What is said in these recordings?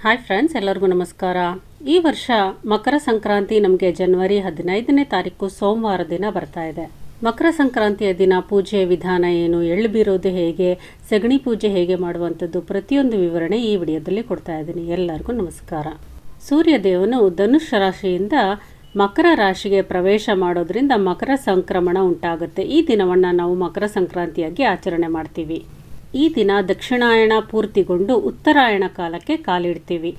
Hi friends ಎಲ್ಲರಿಗೂ ನಮಸ್ಕಾರ. ಈ ವರ್ಷ ಮಕರ ಸಂಕ್ರಾಂತಿ ನಮಗೆ ಜನವರಿ ಹದಿನೈದನೇ ತಾರೀಕು ಸೋಮವಾರ ದಿನ ಬರ್ತಾ ಇದೆ. ಮಕರ ಸಂಕ್ರಾಂತಿಯ ದಿನ ಪೂಜೆ ವಿಧಾನ ಏನು, ಎಳ್ಳು ಬೀರೋದು ಹೇಗೆ, ಸಗಣಿ ಪೂಜೆ ಹೇಗೆ ಮಾಡುವಂಥದ್ದು ಪ್ರತಿಯೊಂದು ವಿವರಣೆ ಈ ವಿಡಿಯೋದಲ್ಲಿ ಕೊಡ್ತಾ ಇದ್ದೀನಿ. ಎಲ್ಲರಿಗೂ ನಮಸ್ಕಾರ. ಸೂರ್ಯದೇವನು ಧನುಷ್ ರಾಶಿಯಿಂದ ಮಕರ ರಾಶಿಗೆ ಪ್ರವೇಶ ಮಾಡೋದ್ರಿಂದ ಮಕರ ಸಂಕ್ರಮಣ ಉಂಟಾಗುತ್ತೆ. ಈ ದಿನವನ್ನು ನಾವು ಮಕರ ಸಂಕ್ರಾಂತಿಯಾಗಿ ಆಚರಣೆ ಮಾಡ್ತೀವಿ. ಈ ದಿನ ದಕ್ಷಿಣಾಯಣ ಪೂರ್ತಿಗೊಂಡು ಉತ್ತರಾಯಣ ಕಾಲಕ್ಕೆ ಕಾಲಿಡ್ತೀವಿ.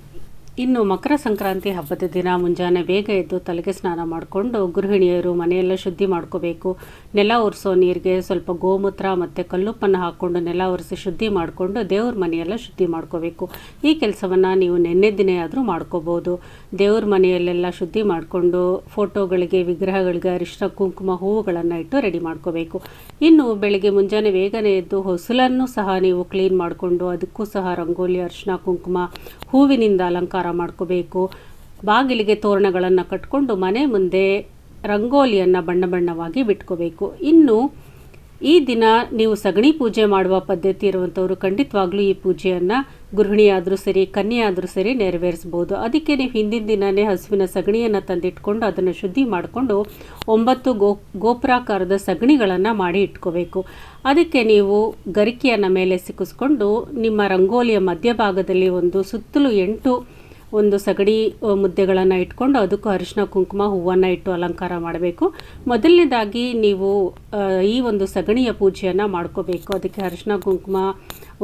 ಇನ್ನು ಮಕರ ಸಂಕ್ರಾಂತಿ ಹಬ್ಬದ ದಿನ ಮುಂಜಾನೆ ಬೇಗ ಎದ್ದು ತಲೆಗೆ ಸ್ನಾನ ಮಾಡಿಕೊಂಡು ಗೃಹಿಣಿಯರು ಮನೆಯೆಲ್ಲ ಶುದ್ಧಿ ಮಾಡ್ಕೋಬೇಕು. ನೆಲ ಒರೆಸೋ ನೀರಿಗೆ ಸ್ವಲ್ಪ ಗೋಮೂತ್ರ ಮತ್ತು ಕಲ್ಲುಪ್ಪನ್ನು ಹಾಕ್ಕೊಂಡು ನೆಲ ಒರೆಸಿ ಶುದ್ಧಿ ಮಾಡಿಕೊಂಡು ದೇವ್ರ ಮನೆಯೆಲ್ಲ ಶುದ್ಧಿ ಮಾಡ್ಕೋಬೇಕು. ಈ ಕೆಲಸವನ್ನು ನೀವು ನೆನ್ನೆ ದಿನ ಆದರೂ ಮಾಡ್ಕೋಬೋದು. ದೇವ್ರ ಮನೆಯಲ್ಲೆಲ್ಲ ಶುದ್ಧಿ ಮಾಡಿಕೊಂಡು ಫೋಟೋಗಳಿಗೆ, ವಿಗ್ರಹಗಳಿಗೆ, ಅರಿಶಿನ, ಕುಂಕುಮ ಹೂವುಗಳನ್ನು ಇಟ್ಟು ರೆಡಿ ಮಾಡ್ಕೋಬೇಕು. ಇನ್ನು ಬೆಳಿಗ್ಗೆ ಮುಂಜಾನೆ ಬೇಗನೆ ಎದ್ದು ಹೊಸಲನ್ನು ಸಹ ನೀವು ಕ್ಲೀನ್ ಮಾಡಿಕೊಂಡು ಅದಕ್ಕೂ ಸಹ ರಂಗೋಲಿ, ಅರಿಶಿನ, ಕುಂಕುಮ, ಹೂವಿನಿಂದ ಅಲಂಕಾರ ಮಾಡ್ಕೋಬೇಕು. ಬಾಗಿಲಿಗೆ ತೋರಣಗಳನ್ನು ಕಟ್ಕೊಂಡು ಮನೆ ಮುಂದೆ ರಂಗೋಲಿಯನ್ನು ಬಣ್ಣ ಬಣ್ಣವಾಗಿ ಬಿಟ್ಕೋಬೇಕು. ಇನ್ನು ಈ ದಿನ ನೀವು ಸಗಣಿ ಪೂಜೆ ಮಾಡುವ ಪದ್ಧತಿ ಇರುವಂಥವ್ರು ಖಂಡಿತವಾಗ್ಲೂ ಈ ಪೂಜೆಯನ್ನು ಗೃಹಿಣಿಯಾದರೂ ಸರಿ, ಕನ್ಯೆಯಾದರೂ ಸರಿ ನೆರವೇರಿಸ್ಬೋದು ಅದಕ್ಕೆ ನೀವು ಹಿಂದಿನ ದಿನವೇ ಹಸುವಿನ ಸಗಣಿಯನ್ನು ತಂದಿಟ್ಕೊಂಡು ಅದನ್ನು ಶುದ್ಧಿ ಮಾಡಿಕೊಂಡು ಒಂಬತ್ತು ಗೋ, ಗೋಪುರಾಕಾರದ ಸಗಣಿಗಳನ್ನು ಮಾಡಿ ಇಟ್ಕೋಬೇಕು. ಅದಕ್ಕೆ ನೀವು ಗರಿಕೆಯನ್ನು ಮೇಲೆ ಸಿಕ್ಕಿಸ್ಕೊಂಡು ನಿಮ್ಮ ರಂಗೋಲಿಯ ಮಧ್ಯಭಾಗದಲ್ಲಿ ಒಂದು ಸುತ್ತಲೂ ಎಂಟು ಒಂದು ಸಗಡಿ ಮುದ್ದೆಗಳನ್ನು ಇಟ್ಕೊಂಡು ಅದಕ್ಕೂ ಅರಿಶಿನ ಕುಂಕುಮ ಹೂವನ್ನು ಇಟ್ಟು ಅಲಂಕಾರ ಮಾಡಬೇಕು. ಮೊದಲನೇದಾಗಿ ನೀವು ಈ ಒಂದು ಸಗಣಿಯ ಪೂಜೆಯನ್ನು ಮಾಡ್ಕೋಬೇಕು. ಅದಕ್ಕೆ ಅರಿಶಿನ ಕುಂಕುಮ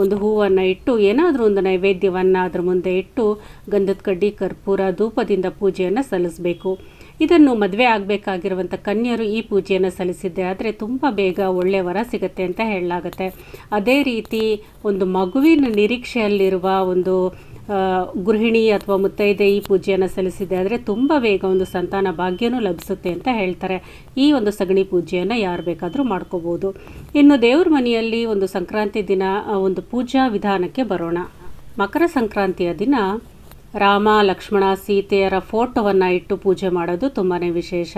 ಒಂದು ಹೂವನ್ನು ಇಟ್ಟು ಏನಾದರೂ ಒಂದು ನೈವೇದ್ಯವನ್ನು ಅದ್ರ ಮುಂದೆ ಇಟ್ಟು ಗಂಧದ ಕಡ್ಡಿ, ಕರ್ಪೂರ, ಧೂಪದಿಂದ ಪೂಜೆಯನ್ನು ಸಲ್ಲಿಸಬೇಕು. ಇದನ್ನು ಮದುವೆ ಆಗಬೇಕಾಗಿರುವಂಥ ಕನ್ಯರು ಈ ಪೂಜೆಯನ್ನು ಸಲ್ಲಿಸಿದ್ದೆ ಆದರೆ ತುಂಬ ಬೇಗ ಒಳ್ಳೆಯ ವರ ಸಿಗುತ್ತೆ ಅಂತ ಹೇಳಲಾಗುತ್ತೆ. ಅದೇ ರೀತಿ ಒಂದು ಮಗುವಿನ ನಿರೀಕ್ಷೆಯಲ್ಲಿರುವ ಒಂದು ಗೃಹಿಣಿ ಅಥವಾ ಮುತ್ತೈದೆ ಈ ಪೂಜೆಯನ್ನು ಸಲ್ಲಿಸಿದೆ ಆದರೆ ತುಂಬ ಬೇಗ ಒಂದು ಸಂತಾನ ಭಾಗ್ಯನೂ ಲಭಿಸುತ್ತೆ ಅಂತ ಹೇಳ್ತಾರೆ. ಈ ಒಂದು ಸಗಣಿ ಪೂಜೆಯನ್ನು ಯಾರು ಬೇಕಾದರೂ ಮಾಡ್ಕೋಬೋದು. ಇನ್ನು ದೇವ್ರ ಮನೆಯಲ್ಲಿ ಒಂದು ಸಂಕ್ರಾಂತಿ ದಿನ ಒಂದು ಪೂಜಾ ವಿಧಾನಕ್ಕೆ ಬರೋಣ. ಮಕರ ಸಂಕ್ರಾಂತಿಯ ದಿನ ರಾಮ, ಲಕ್ಷ್ಮಣ, ಸೀತೆಯರ ಫೋಟೋವನ್ನು ಇಟ್ಟು ಪೂಜೆ ಮಾಡೋದು ತುಂಬಾ ವಿಶೇಷ.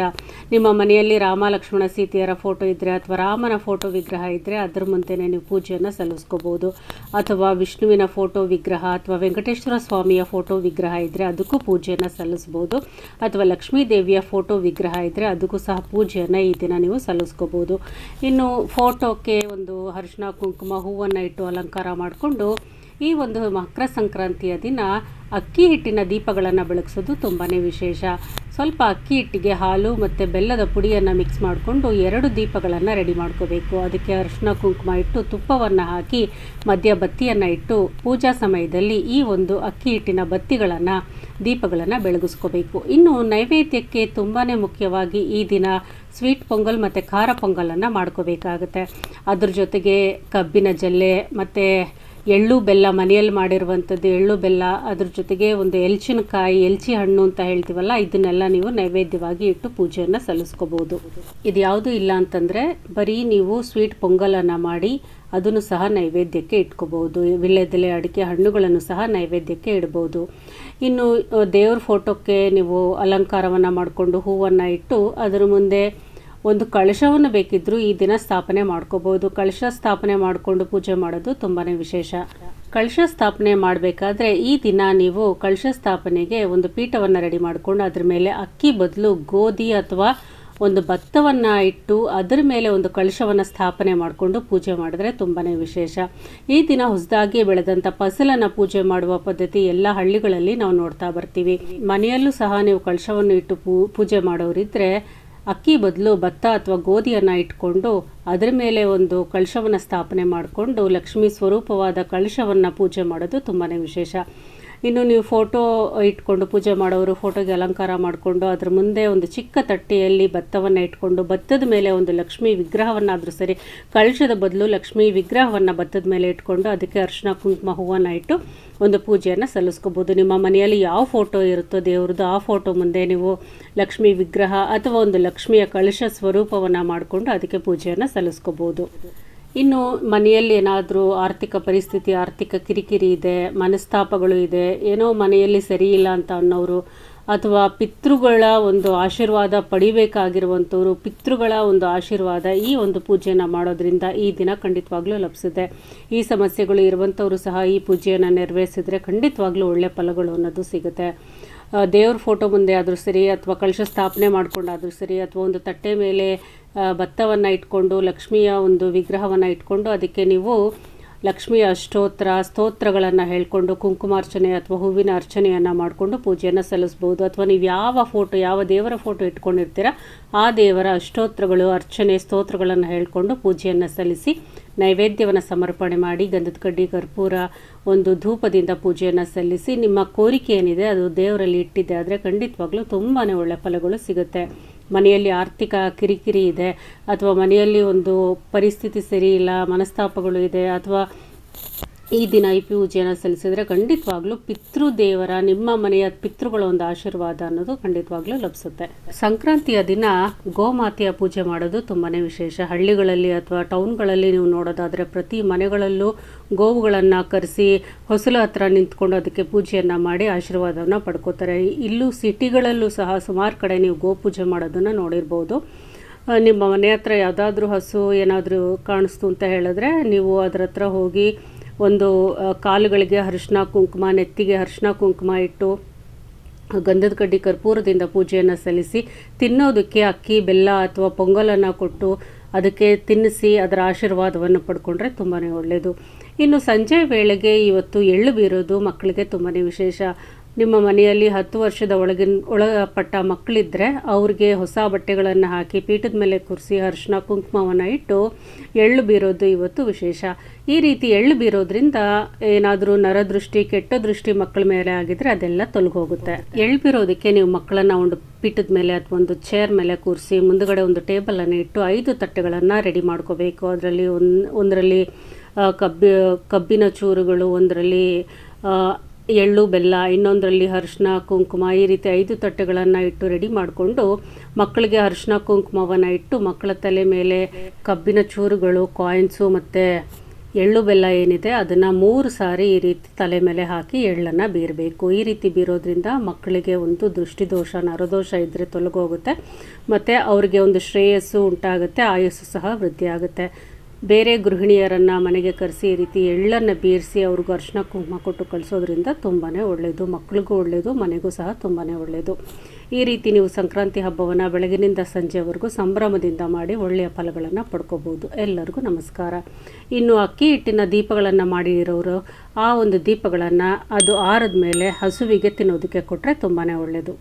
ನಿಮ್ಮ ಮನೆಯಲ್ಲಿ ರಾಮ, ಲಕ್ಷ್ಮಣ, ಸೀತೆಯರ ಫೋಟೋ ಇದ್ದರೆ ಅಥವಾ ರಾಮನ ಫೋಟೋ ವಿಗ್ರಹ ಇದ್ದರೆ ಅದ್ರ ಮುಂದೆನೇ ನೀವು ಪೂಜೆಯನ್ನು ಸಲ್ಲಿಸ್ಕೋಬೋದು. ಅಥವಾ ವಿಷ್ಣುವಿನ ಫೋಟೋ ವಿಗ್ರಹ ಅಥವಾ ವೆಂಕಟೇಶ್ವರ ಸ್ವಾಮಿಯ ಫೋಟೋ ವಿಗ್ರಹ ಇದ್ದರೆ ಅದಕ್ಕೂ ಪೂಜೆಯನ್ನು ಸಲ್ಲಿಸ್ಬೋದು. ಅಥವಾ ಲಕ್ಷ್ಮೀ ದೇವಿಯ ಫೋಟೋ ವಿಗ್ರಹ ಇದ್ದರೆ ಅದಕ್ಕೂ ಸಹ ಪೂಜೆಯನ್ನು ಈ ದಿನ ನೀವು ಸಲ್ಲಿಸ್ಕೋಬೋದು. ಇನ್ನು ಫೋಟೋಕ್ಕೆ ಒಂದು ಅರಿಶಿನ ಕುಂಕುಮ, ಹೂವನ್ನು ಇಟ್ಟು ಅಲಂಕಾರ ಮಾಡಿಕೊಂಡು ಈ ಒಂದು ಮಕರ ಸಂಕ್ರಾಂತಿಯ ದಿನ ಅಕ್ಕಿ ಹಿಟ್ಟಿನ ದೀಪಗಳನ್ನು ಬೆಳಗಿಸೋದು ತುಂಬಾ ವಿಶೇಷ. ಸ್ವಲ್ಪ ಅಕ್ಕಿ ಹಿಟ್ಟಿಗೆ ಹಾಲು ಮತ್ತು ಬೆಲ್ಲದ ಪುಡಿಯನ್ನು ಮಿಕ್ಸ್ ಮಾಡಿಕೊಂಡು ಎರಡು ದೀಪಗಳನ್ನು ರೆಡಿ ಮಾಡ್ಕೋಬೇಕು. ಅದಕ್ಕೆ ಅರಿಶಿನ ಕುಂಕುಮ ಇಟ್ಟು ತುಪ್ಪವನ್ನು ಹಾಕಿ ಮಧ್ಯ ಬತ್ತಿಯನ್ನು ಇಟ್ಟು ಪೂಜಾ ಸಮಯದಲ್ಲಿ ಈ ಒಂದು ಅಕ್ಕಿ ಹಿಟ್ಟಿನ ಬತ್ತಿಗಳನ್ನು, ದೀಪಗಳನ್ನು ಬೆಳಗಿಸ್ಕೋಬೇಕು. ಇನ್ನು ನೈವೇದ್ಯಕ್ಕೆ ತುಂಬಾ ಮುಖ್ಯವಾಗಿ ಈ ದಿನ ಸ್ವೀಟ್ ಪೊಂಗಲ್ ಮತ್ತು ಖಾರ ಪೊಂಗಲನ್ನು ಮಾಡ್ಕೋಬೇಕಾಗುತ್ತೆ. ಅದ್ರ ಜೊತೆಗೆ ಕಬ್ಬಿನ ಜಲ್ಲೆ ಮತ್ತು ಎಳ್ಳು ಬೆಲ್ಲ ಮನೆಯಲ್ಲಿ ಮಾಡಿರುವಂಥದ್ದು ಎಳ್ಳು ಬೆಲ್ಲ, ಅದ್ರ ಜೊತೆಗೆ ಒಂದು ಎಲ್ಚಿನಕಾಯಿ, ಎಲ್ಚಿ ಹಣ್ಣು ಅಂತ ಹೇಳ್ತೀವಲ್ಲ, ಇದನ್ನೆಲ್ಲ ನೀವು ನೈವೇದ್ಯವಾಗಿ ಇಟ್ಟು ಪೂಜೆಯನ್ನು ಸಲ್ಲಿಸ್ಕೋಬೋದು. ಇದು ಯಾವುದು ಇಲ್ಲ ಅಂತಂದರೆ, ಬರೀ ನೀವು ಸ್ವೀಟ್ ಪೊಂಗಲನ್ನು ಮಾಡಿ ಅದನ್ನು ಸಹ ನೈವೇದ್ಯಕ್ಕೆ ಇಟ್ಕೋಬೋದು. ವಿಳ್ಯದೆಲೆ ಅಡಿಕೆ ಹಣ್ಣುಗಳನ್ನು ಸಹ ನೈವೇದ್ಯಕ್ಕೆ ಇಡ್ಬೋದು. ಇನ್ನು, ದೇವ್ರ ಫೋಟೋಕ್ಕೆ ನೀವು ಅಲಂಕಾರವನ್ನು ಮಾಡಿಕೊಂಡು ಹೂವನ್ನು ಇಟ್ಟು, ಅದರ ಮುಂದೆ ಒಂದು ಕಳಶವನ್ನು ಬೇಕಿದ್ದರೂ ಈ ದಿನ ಸ್ಥಾಪನೆ ಮಾಡ್ಕೋಬೋದು ಕಳಶ ಸ್ಥಾಪನೆ ಮಾಡಿಕೊಂಡು ಪೂಜೆ ಮಾಡೋದು ತುಂಬಾ ವಿಶೇಷ. ಕಳಶ ಸ್ಥಾಪನೆ ಮಾಡಬೇಕಾದ್ರೆ ಈ ದಿನ ನೀವು ಕಳಶ ಸ್ಥಾಪನೆಗೆ ಒಂದು ಪೀಠವನ್ನು ರೆಡಿ ಮಾಡಿಕೊಂಡು ಅದ್ರ ಮೇಲೆ ಅಕ್ಕಿ ಬದಲು ಗೋಧಿ ಅಥವಾ ಒಂದು ಭತ್ತವನ್ನು ಇಟ್ಟು ಅದರ ಮೇಲೆ ಒಂದು ಕಳಶವನ್ನು ಸ್ಥಾಪನೆ ಮಾಡಿಕೊಂಡು ಪೂಜೆ ಮಾಡಿದ್ರೆ ತುಂಬಾ ವಿಶೇಷ. ಈ ದಿನ ಹೊಸದಾಗಿ ಬೆಳೆದಂಥ ಫಸಲನ್ನು ಪೂಜೆ ಮಾಡುವ ಪದ್ಧತಿ ಎಲ್ಲ ಹಳ್ಳಿಗಳಲ್ಲಿ ನಾವು ನೋಡ್ತಾ ಬರ್ತೀವಿ. ಮನೆಯಲ್ಲೂ ಸಹ ನೀವು ಕಳಶವನ್ನು ಇಟ್ಟು ಪೂಜೆ ಮಾಡೋರಿದ್ದರೆ ಅಕ್ಕಿ ಬದಲು ಭತ್ತ ಅಥವಾ ಗೋಧಿಯನ್ನು ಇಟ್ಕೊಂಡು ಅದರ ಮೇಲೆ ಒಂದು ಕಳಶವನ್ನು ಸ್ಥಾಪನೆ ಮಾಡಿಕೊಂಡು ಲಕ್ಷ್ಮೀ ಸ್ವರೂಪವಾದ ಕಳಶವನ್ನು ಪೂಜೆ ಮಾಡೋದು ತುಂಬಾ ವಿಶೇಷ. ಇನ್ನು ನೀವು ಫೋಟೋ ಇಟ್ಕೊಂಡು ಪೂಜೆ ಮಾಡೋರು, ಫೋಟೋಗೆ ಅಲಂಕಾರ ಮಾಡಿಕೊಂಡು ಅದ್ರ ಮುಂದೆ ಒಂದು ಚಿಕ್ಕ ತಟ್ಟೆಯಲ್ಲಿ ಭತ್ತವನ್ನು ಇಟ್ಕೊಂಡು ಭತ್ತದ ಮೇಲೆ ಒಂದು ಲಕ್ಷ್ಮೀ ವಿಗ್ರಹವನ್ನಾದರೂ ಸರಿ, ಕಳಶದ ಬದಲು ಲಕ್ಷ್ಮೀ ವಿಗ್ರಹವನ್ನು ಭತ್ತದ ಮೇಲೆ ಇಟ್ಕೊಂಡು ಅದಕ್ಕೆ ಅರಿಶಿನ ಕುಂಕುಮ ಹೂವನ್ನು ಇಟ್ಟು ಒಂದು ಪೂಜೆಯನ್ನು ಸಲ್ಲಿಸ್ಕೋಬೋದು. ನಿಮ್ಮ ಮನೆಯಲ್ಲಿ ಯಾವ ಫೋಟೋ ಇರುತ್ತೋ ದೇವ್ರದ್ದು ಆ ಫೋಟೋ ಮುಂದೆ ನೀವು ಲಕ್ಷ್ಮೀ ವಿಗ್ರಹ ಅಥವಾ ಒಂದು ಲಕ್ಷ್ಮಿಯ ಕಳಶ ಸ್ವರೂಪವನ್ನು ಮಾಡಿಕೊಂಡು ಅದಕ್ಕೆ ಪೂಜೆಯನ್ನು ಸಲ್ಲಿಸ್ಕೋಬೋದು. ಇನ್ನು ಮನೆಯಲ್ಲಿ ಏನಾದರೂ ಆರ್ಥಿಕ ಪರಿಸ್ಥಿತಿ, ಆರ್ಥಿಕ ಕಿರಿಕಿರಿ ಇದೆ, ಮನಸ್ತಾಪಗಳು ಇದೆ, ಏನೋ ಮನೆಯಲ್ಲಿ ಸರಿ ಇಲ್ಲ ಅಂತ ಅನ್ನೋರು ಅಥವಾ ಪಿತೃಗಳ ಒಂದು ಆಶೀರ್ವಾದ ಪಡಿಬೇಕಾಗಿರುವಂಥವ್ರು, ಪಿತೃಗಳ ಒಂದು ಆಶೀರ್ವಾದ ಈ ಒಂದು ಪೂಜೆಯನ್ನು ಮಾಡೋದ್ರಿಂದ ಈ ದಿನ ಖಂಡಿತವಾಗ್ಲೂ ಲಭಿಸುತ್ತೆ. ಈ ಸಮಸ್ಯೆಗಳು ಇರುವಂಥವರು ಸಹ ಈ ಪೂಜೆಯನ್ನು ನೆರವೇರಿಸಿದ್ರೆ ಖಂಡಿತವಾಗ್ಲೂ ಒಳ್ಳೆಯ ಫಲಗಳು ಅನ್ನೋದು ಸಿಗುತ್ತೆ. ದೇವ್ರ ಫೋಟೋ ಮುಂದೆ ಆದರೂ ಸರಿ ಅಥವಾ ಕಳಶ ಸ್ಥಾಪನೆ ಮಾಡ್ಕೊಂಡಾದರೂ ಸರಿ ಅಥವಾ ಒಂದು ತಟ್ಟೆ ಮೇಲೆ ಭತ್ತವನ್ನು ಇಟ್ಕೊಂಡು, ಲಕ್ಷ್ಮಿಯ ಒಂದು ವಿಗ್ರಹವನ್ನು ಇಟ್ಕೊಂಡು, ಅದಕ್ಕೆ ನೀವು ಲಕ್ಷ್ಮಿಯ ಅಷ್ಟೋತ್ರ ಸ್ತೋತ್ರಗಳನ್ನು ಹೇಳ್ಕೊಂಡು, ಕುಂಕುಮಾರ್ಚನೆ ಅಥವಾ ಹೂವಿನ ಅರ್ಚನೆಯನ್ನು ಮಾಡಿಕೊಂಡು ಪೂಜೆಯನ್ನು ಸಲ್ಲಿಸ್ಬೋದು. ಅಥವಾ ನೀವು ಯಾವ ಫೋಟೋ, ಯಾವ ದೇವರ ಫೋಟೋ ಇಟ್ಕೊಂಡಿರ್ತೀರ, ಆ ದೇವರ ಅಷ್ಟೋತ್ರಗಳು, ಅರ್ಚನೆ ಸ್ತೋತ್ರಗಳನ್ನು ಹೇಳ್ಕೊಂಡು ಪೂಜೆಯನ್ನು ಸಲ್ಲಿಸಿ ನೈವೇದ್ಯವನ್ನು ಸಮರ್ಪಣೆ ಮಾಡಿ, ಗಂಧದ ಕಡ್ಡಿ, ಕರ್ಪೂರ ಒಂದು ಧೂಪದಿಂದ ಪೂಜೆಯನ್ನು ಸಲ್ಲಿಸಿ ನಿಮ್ಮ ಕೋರಿಕೆ ಏನಿದೆ ಅದು ದೇವರಲ್ಲಿ ಇಟ್ಟಿದ್ದೆ. ಆದರೆ ಖಂಡಿತವಾಗ್ಲೂ ತುಂಬಾ ಒಳ್ಳೆ ಫಲಗಳು ಸಿಗುತ್ತೆ. ಮನೆಯಲ್ಲಿ ಆರ್ಥಿಕ ಕಿರಿಕಿರಿ ಇದೆ ಅಥವಾ ಮನೆಯಲ್ಲಿ ಒಂದು ಪರಿಸ್ಥಿತಿ ಸರಿ ಇಲ್ಲ ಮನಸ್ತಾಪಗಳು ಇದೆ ಅಥವಾ ಈ ದಿನ ಈ ಪೂಜೆಯನ್ನು ಸಲ್ಲಿಸಿದರೆ ಖಂಡಿತವಾಗ್ಲೂ ಪಿತೃದೇವರ, ನಿಮ್ಮ ಮನೆಯ ಪಿತೃಗಳ ಒಂದು ಆಶೀರ್ವಾದ ಅನ್ನೋದು ಖಂಡಿತವಾಗ್ಲೂ ಲಭಿಸುತ್ತೆ. ಸಂಕ್ರಾಂತಿಯ ದಿನ ಗೋಮಾತೆಯ ಪೂಜೆ ಮಾಡೋದು ತುಂಬಾ ವಿಶೇಷ. ಹಳ್ಳಿಗಳಲ್ಲಿ ಅಥವಾ ಟೌನ್ಗಳಲ್ಲಿ ನೀವು ನೋಡೋದಾದರೆ ಪ್ರತಿ ಮನೆಗಳಲ್ಲೂ ಗೋವುಗಳನ್ನು ಕರೆಸಿ ಹೊಸಲು ಹತ್ರ ನಿಂತ್ಕೊಂಡು ಅದಕ್ಕೆ ಪೂಜೆಯನ್ನು ಮಾಡಿ ಆಶೀರ್ವಾದವನ್ನು ಪಡ್ಕೋತಾರೆ. ಇಲ್ಲೂ ಸಿಟಿಗಳಲ್ಲೂ ಸಹ ಸುಮಾರು ಕಡೆ ನೀವು ಗೋ ಪೂಜೆ ಮಾಡೋದನ್ನು ನೋಡಿರ್ಬೋದು. ನಿಮ್ಮ ಮನೆ ಹತ್ರ ಯಾವುದಾದ್ರೂ ಹಸು ಏನಾದರೂ ಕಾಣಿಸ್ತು ಅಂತ ಹೇಳಿದ್ರೆ ನೀವು ಅದರ ಹತ್ರ ಹೋಗಿ ಒಂದು ಕಾಲುಗಳಿಗೆ ಅರಿಶಿನ, ಕುಂಕುಮ, ನೆತ್ತಿಗೆ ಅರಿಶಿನ, ಕುಂಕುಮ ಇಟ್ಟು ಗಂಧದ ಕಡ್ಡಿ ಕರ್ಪೂರದಿಂದ ಪೂಜೆಯನ್ನು ಸಲ್ಲಿಸಿ, ತಿನ್ನೋದಕ್ಕೆ ಅಕ್ಕಿ, ಬೆಲ್ಲ ಅಥವಾ ಪೊಂಗಲನ್ನು ಕೊಟ್ಟು ಅದಕ್ಕೆ ತಿನ್ನಿಸಿ, ಅದರ ಆಶೀರ್ವಾದವನ್ನು ಪಡ್ಕೊಂಡ್ರೆ ತುಂಬಾ ಒಳ್ಳೆಯದು ಇನ್ನು ಸಂಜೆ ವೇಳೆಗೆ ಇವತ್ತು ಎಳ್ಳು ಬೀರೋದು ಮಕ್ಕಳಿಗೆ ತುಂಬಾ ವಿಶೇಷ. ನಿಮ್ಮ ಮನೆಯಲ್ಲಿ ಹತ್ತು ವರ್ಷದ ಒಳಗಿನ, ಒಳಪಟ್ಟ ಮಕ್ಕಳಿದ್ದರೆ ಅವ್ರಿಗೆ ಹೊಸ ಬಟ್ಟೆಗಳನ್ನು ಹಾಕಿ ಪೀಠದ ಮೇಲೆ ಕೂರಿಸಿ ಅರಿಶಿನ, ಕುಂಕುಮವನ್ನು ಇಟ್ಟು ಎಳ್ಳು ಬೀರೋದು ಇವತ್ತು ವಿಶೇಷ. ಈ ರೀತಿ ಎಳ್ಳು ಬೀರೋದ್ರಿಂದ ಏನಾದರೂ ನರದೃಷ್ಟಿ ಕೆಟ್ಟ ದೃಷ್ಟಿ ಮಕ್ಕಳ ಮೇಲೆ ಆಗಿದ್ರೆ ಅದೆಲ್ಲ ತೊಲಗೋಗುತ್ತೆ. ಎಳ್ಳು ಬೀರೋದಕ್ಕೆ ನೀವು ಮಕ್ಕಳನ್ನು ಒಂದು ಪೀಠದ ಮೇಲೆ ಅಥವಾ ಒಂದು ಚೇರ್ ಮೇಲೆ ಕೂರಿಸಿ ಮುಂದುಗಡೆ ಒಂದು ಟೇಬಲನ್ನು ಇಟ್ಟು ಐದು ತಟ್ಟೆಗಳನ್ನು ರೆಡಿ ಮಾಡ್ಕೋಬೇಕು. ಅದರಲ್ಲಿ ಒಂದು, ಒಂದರಲ್ಲಿ ಕಬ್ಬಿ, ಕಬ್ಬಿನ ಚೂರುಗಳು, ಒಂದರಲ್ಲಿ ಎಳ್ಳು, ಬೆಲ್ಲ, ಇನ್ನೊಂದರಲ್ಲಿ ಅರಿಶಿನ ಕುಂಕುಮ ಈ ರೀತಿ ಐದು ತಟ್ಟೆಗಳನ್ನು ಇಟ್ಟು ರೆಡಿ ಮಾಡಿಕೊಂಡು ಮಕ್ಕಳಿಗೆ ಅರಿಶಿನ ಕುಂಕುಮವನ್ನು ಇಟ್ಟು ಮಕ್ಕಳ ತಲೆ ಮೇಲೆ ಕಬ್ಬಿನ ಚೂರುಗಳು ಕಾಯಿನ್ಸು ಮತ್ತು ಎಳ್ಳು, ಬೆಲ್ಲ ಏನಿದೆ ಅದನ್ನು ಮೂರು ಸಾರಿ ಈ ರೀತಿ ತಲೆ ಮೇಲೆ ಹಾಕಿ ಎಳ್ಳನ್ನು ಬೀರಬೇಕು. ಈ ರೀತಿ ಬೀರೋದ್ರಿಂದ ಮಕ್ಕಳಿಗೆ ಒಂದು ದೃಷ್ಟಿದೋಷ, ನರದೋಷ ಇದ್ದರೆ ತೊಲಗೋಗುತ್ತೆ. ಮತ್ತು ಅವರಿಗೆ ಒಂದು ಶ್ರೇಯಸ್ಸು ಉಂಟಾಗುತ್ತೆ, ಆಯಸ್ಸು ಸಹ ವೃದ್ಧಿ ಆಗುತ್ತೆ ಬೇರೆ ಗೃಹಿಣಿಯರನ್ನು ಮನೆಗೆ ಕರೆಸಿ ಈ ರೀತಿ ಎಳ್ಳನ್ನು ಬೀರಿಸಿ ಅವ್ರಿಗೂ ಅರ್ಶನ ಕುಂಕುಮ ಕೊಟ್ಟು ಕಳಿಸೋದ್ರಿಂದ ತುಂಬಾ ಒಳ್ಳೆಯದು ಮಕ್ಳಿಗೂ ಒಳ್ಳೆಯದು ಮನೆಗೂ ಸಹ ತುಂಬಾ ಒಳ್ಳೆಯದು ಈ ರೀತಿ ನೀವು ಸಂಕ್ರಾಂತಿ ಹಬ್ಬವನ್ನು ಬೆಳಗಿನಿಂದ ಸಂಜೆವರೆಗೂ ಸಂಭ್ರಮದಿಂದ ಮಾಡಿ ಒಳ್ಳೆಯ ಫಲಗಳನ್ನು ಪಡ್ಕೋಬೋದು ಎಲ್ಲರಿಗೂ ನಮಸ್ಕಾರ. ಇನ್ನು ಅಕ್ಕಿ ಹಿಟ್ಟಿನ ದೀಪಗಳನ್ನು ಮಾಡಿರೋರು, ಆ ಒಂದು ದೀಪಗಳನ್ನು ಅದು ಆರದ ಮೇಲೆ ಹಸುವಿಗೆ ತಿನ್ನೋದಕ್ಕೆ ಕೊಟ್ಟರೆ ತುಂಬಾ ಒಳ್ಳೆಯದು